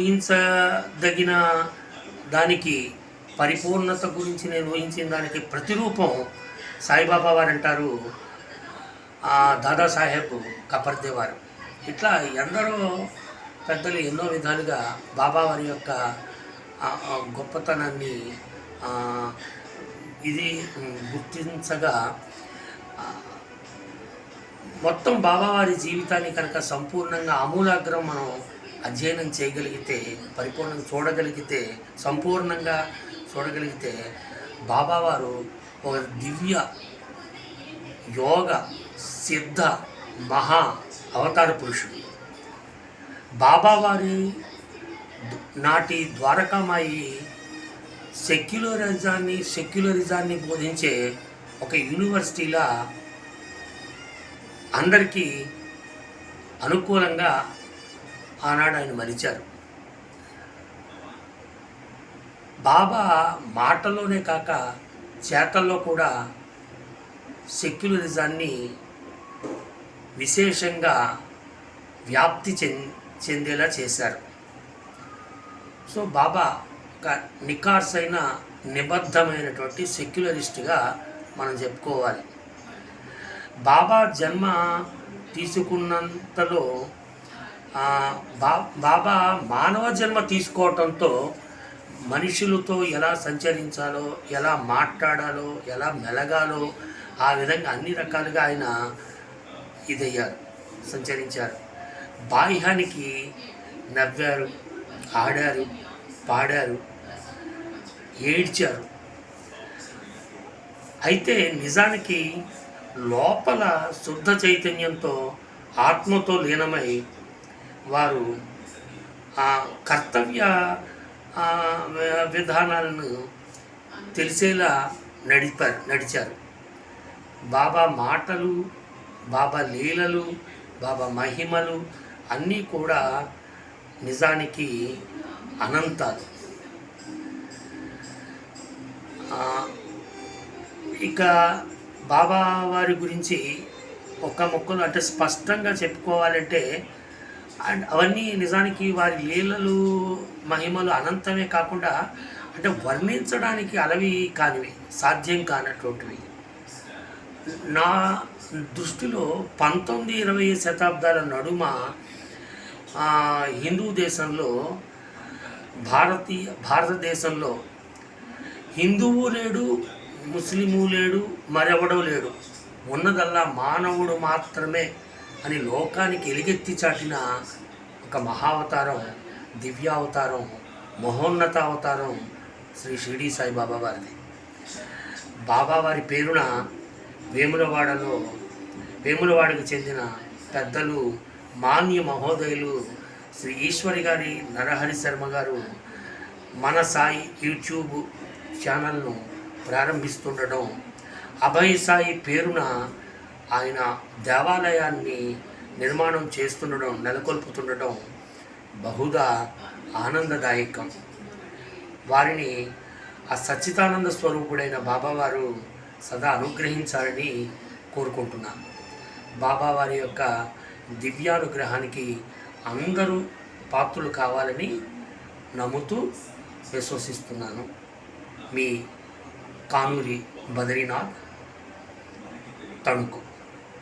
ఊహించదగిన దానికి పరిపూర్ణత గురించి నేను ఊహించిన దానికి ప్రతిరూపం సాయిబాబా వారు అంటారు దాదాసాహెబ్ కపర్దే వారు. ఇట్లా ఎందరో పెద్దలు ఎన్నో విధాలుగా బాబా వారి యొక్క గొప్పతనాన్ని ఇది గుర్తించగా మొత్తం బాబావారి జీవితాన్ని కనుక సంపూర్ణంగా ఆమూలాగ్రం మనం అధ్యయనం చేయగలిగితే పరిపూర్ణంగా చూడగలిగితే సంపూర్ణంగా చూడగలిగితే బాబావారు ఒక దివ్య యోగ సిద్ధ మహా అవతార పురుషుడు. బాబావారి నాటి ద్వారకామాయి సెక్యులరిజాన్ని సెక్యులరిజాన్ని బోధించే ఒక యూనివర్సిటీలా అందరికీ అనుకూలంగా ఆనాడు ఆయన మరిచారు. బాబా మాటలోనే కాక చేతల్లో కూడా సెక్యులరిజాన్ని విశేషంగా వ్యాప్తి చెంది చెందేలా చేశారు. సో బాబా ఒక అయిన నిబద్ధమైనటువంటి సెక్యులరిస్ట్గా మనం చెప్పుకోవాలి. బాబా జన్మ తీసుకున్నంతలో బా బాబా మానవ జన్మ తీసుకోవటంతో మనుషులతో ఎలా సంచరించాలో ఎలా మాట్లాడాలో ఎలా మెలగాలో ఆ విధంగా అన్ని రకాలుగా ఆయన ఇదయ్యారు సంచరించారు. బాహ్యానికి నవ్వారు ఆడారు పాడారు ఏడ్చారు. అయితే నిజానికి లోపల శుద్ధ చైతన్యంతో ఆత్మతో లీనమై వారు ఆ కర్తవ్య విధానాలను తెలిసేలా నడిపారు నడిచారు. బాబా మాటలు బాబా లీలలు బాబా మహిమలు అన్నీ కూడా నిజానికి అనంతాలు. ఇక బాబా వారి గురించి ఒక మొక్కలు అంటే స్పష్టంగా చెప్పుకోవాలంటే అండ్ అవన్నీ నిజానికి వారి లీలలు మహిమలు అనంతమే కాకుండా అంటే వర్ణించడానికి అలవి కానివి సాధ్యం కానటువంటివి. నా దృష్టిలో పంతొమ్మిది ఇరవై శతాబ్దాల నడుమ హిందూ దేశంలో భారతీయ భారతదేశంలో హిందువు లేడు ముస్లిము లేడు మరెవడో లేడు. ఉన్నదల్లా మానవుడు మాత్రమే అని లోకానికి ఎలుగెత్తి చాటిన ఒక మహావతారం దివ్యావతారం మహోన్నత అవతారం శ్రీ షిరిడి సాయిబాబా వారిది. బాబా వారి పేరున వేములవాడలో వేములవాడకు చెందిన పెద్దలు మాన్య మహోదయులు శ్రీ ఈశ్వరి గారి నరహరి శర్మ గారు మన సాయి యూట్యూబ్ ఛానల్ను ప్రారంభిస్తుండడం అభయ సాయి పేరున ఆయన దేవాలయాన్ని నిర్మాణం చేస్తుండడం నెలకొల్పుతుండటం బహుదా ఆనందదాయకం. వారిని ఆ సచ్చితానంద స్వరూపుడైన బాబావారు సదా అనుగ్రహించాలని కోరుకుంటున్నాను బాబావారి యొక్క దివ్యానుగ్రహానికి అందరూ పాత్రులు కావాలని నమ్ముతూ విశ్వసిస్తున్నాను. మీ కానూరి బద్రీనాథ్ తణుకు.